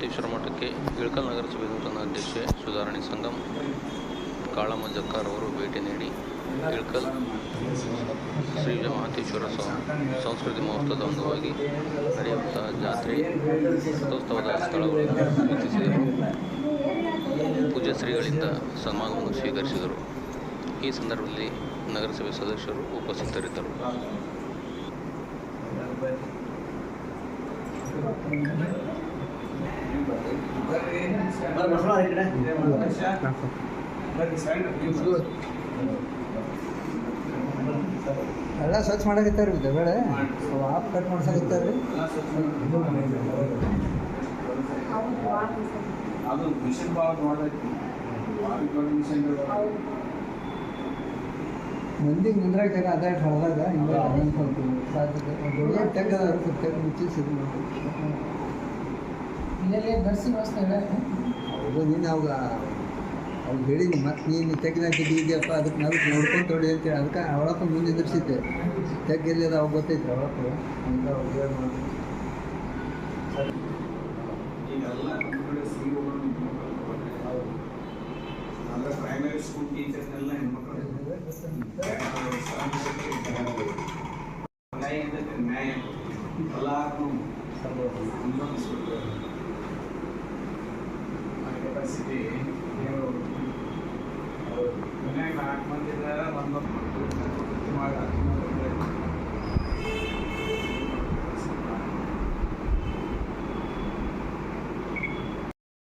ಮಹಾಂತೇಶ್ವರ ಮಠಕ್ಕೆ ಇಳಕಲ್ ನಗರಸಭೆ ನೂತನ ಅಧ್ಯಕ್ಷೆ ಸುಧಾರಣೆ ಸಂಗಮ್ ಕಾಳಮ್ಮ ಜಕ್ಕಾರ್ ಅವರು ಭೇಟಿ ನೀಡಿ ಇಳಕಲ್ ಶ್ರೀ ಮಹಾಂತೇಶ್ವರ ಸಂಸ್ಕೃತಿ ಮಹೋತ್ಸವದ ಅಂಗವಾಗಿ ನಡೆಯುವಂತಹ ಜಾತ್ರೆ ರಥೋತ್ಸವದ ಸ್ಥಳಗಳನ್ನು ವೀಕ್ಷಿಸಿದರು ಪೂಜಾ ಶ್ರೀಗಳಿಂದ ಸನ್ಮಾನವನ್ನು ಸ್ವೀಕರಿಸಿದರು ಈ ಸಂದರ್ಭದಲ್ಲಿ ನಗರಸಭೆ ಸದಸ್ಯರು ಉಪಸ್ಥಿತರಿದ್ದರು Thank you. ಎಲ್ಲ ಸ್ವಚ್ಛ ಮಾಡಕತ್ತಾರ ರೀ ಬೇಳೆ ಆಫ್ ಕಟ್ ಮಾಡ್ಸಕತ್ತಾರ. ರೀ ಅದು ಮಿಷನ್ ಭಾಳ ನೋಡೈತಿ ಮಿಷನ್ ನಿಂದ್ರಾಗ ನಿಂದ್ರಾಕ ಅದೇ ಹೊಡೆದಾಗ ಹಿಂಗೆ ಸಾಧ್ಯತೆ ತೆಗ್ ಅದ ಸ್ವಲ್ಪ ತೆಗ್ ಮುಚ್ಚಿಸಿ ಇದು. ಮಾಡ್ಬೇಕು. ಇಲ್ಲೇ ಬರ್ಸಿ ವ್ಯವಸ್ಥೆ ನೀನು ಅವಾಗ ಅವ್ರು ಹೇಳಿದ್ನಿ ಮತ್ತೆ ನೀನು ತೆಗ್ದಾಕಿದ್ದು ಇದೆಯಪ್ಪ ಅದಕ್ಕೆ ನಾವು ನೋಡ್ಕೊಂಡು ತೊಡಿ ಅಂತೇಳಿ ಅದಕ್ಕೆ ಅವಳಪ್ಪ ಮುಂದೆ ನಿಂದಿರ್ಸಿದ್ದೆ ತೆಗ್ ಎಲ್ಲಿ ಅದ ಅವಾಗ ಗೊತ್ತೈತೆ ಅವಳಪ್ಪ ಅಂತ ಅವ್ರು ಹೇಳಿ ಮಾಡಿ. ಈಗೆಲ್ಲ ನಮ್ಮ ಕಡೆ ಅಂದ್ರೆ ಪ್ರೈಮರಿ ಸ್ಕೂಲ್ ಟೀಚರ್ನೆಲ್ಲ ಹೆಣ್ಮಕ್ಳು ನ್ಯಾಯ